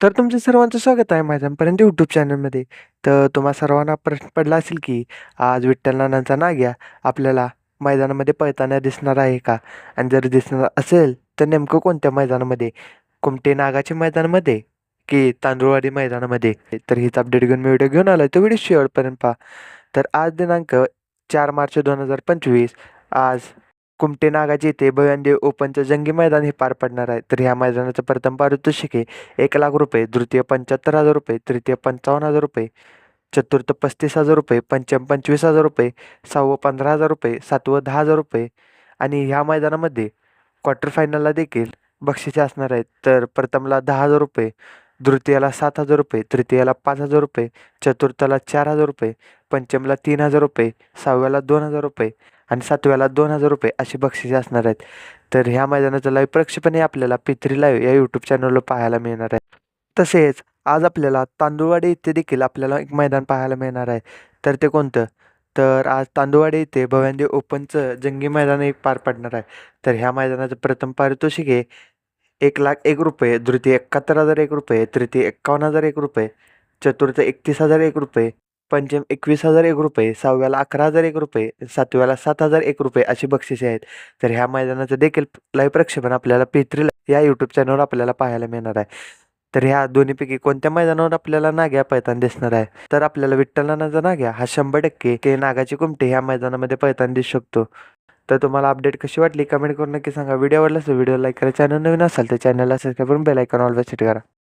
तर तुमचं सर्वांचं स्वागत आहे माझ्यापर्यंत यूट्यूब चॅनलमध्ये तर तुम्हा सर्वांना प्रश्न पडला असेल की आज विठ्ठल नानांचा नाग्या आपल्याला मैदानामध्ये पळताना दिसणार आहे का? आणि जर दिसणार असेल तर नेमकं कोणत्या मैदानामध्ये? कुमटे नागाच्या मैदानामध्ये की तांदूळवाडी मैदानामध्ये? तर हीच अपडेट घेऊन मी व्हिडिओ घेऊन आलो तो व्हिडिओ शेवटपर्यंत पहा. तर आज दिनांक चार मार्च दोन हजार पंचवीस. आज कुमटे नागाचे येथे भयंदेव ओपनचं जंगी मैदान हे पार पडणार आहे तर ह्या मैदानाचं प्रथम पारितोषिक आहे एक लाख रुपये द्वितीय पंच्याहत्तर हजार रुपये तृतीय पंचावन्न हजार रुपये चतुर्थ पस्तीस हजार रुपये पंचम पंचवीस हजार रुपये सहावं पंधरा हजार रुपये सातवं दहा हजार रुपये आणि ह्या मैदानामध्ये क्वार्टर फायनलला देखील बक्षिसे असणार आहेत तर प्रथमला दहा हजार रुपये द्वितीयाला सात हजार रुपये तृतीयाला पाच हजार रुपये चतुर्थाला चार हजार रुपये पंचमला तीन हजार रुपये सहाव्याला दोन हजार रुपये आणि सातव्याला दोन हजार रुपये अशी बक्षिसे असणार आहेत. तर ह्या मैदानाचं लाईव्ह प्रक्षेपणही आपल्याला पित्री लाईव्ह या यूट्यूब चॅनलवर पाहायला मिळणार आहे. तसेच आज आपल्याला तांदूळवाडी इथे देखील आपल्याला एक मैदान पाहायला मिळणार आहे. तर ते कोणतं? तर आज तांदूळवाडी इथे भव्यांदे ओपनचं जंगी मैदान एक पार पडणार आहे. तर ह्या मैदानाचं प्रथम पारितोषिक आहे एक लाख एक रुपये द्वितीय एकाहत्तर हजार एक रुपये तृतीय एक्कावन्न हजार एक रुपये चतुर्थ एकतीस हजार एक रुपये पंचम एकवीस हजार एक रुपये सहाव्याला अकरा हजार एक रुपये सातव्याला सात हजार एक रुपये अशी बक्षिसे आहेत. तर ह्या मैदानाचं देखील लाईव्ह प्रक्षेपण आपल्याला पेत्री या यूट्यूब चॅनलवर आपल्याला पाहायला मिळणार आहे. तर ह्या दोन्हीपैकी कोणत्या मैदानावर आपल्याला नाग्या पळताना दिसणार आहे? तर आपल्याला विठ्ठलानाचा नाग्या हा शंभर टक्के के नागाची कुमटे ह्या मैदानामध्ये पळताना दिसू शकतो. तर तुम्हाला अपडेट कशी वाटली? कमेंट करून नक्की सांगा. व्हिडिओ आवडला असेल व्हिडिओ लाईक करा. चॅनल नवीन असाल तर चॅनलला सबस्क्राईब करून बेल ऑलवेज सेट करा.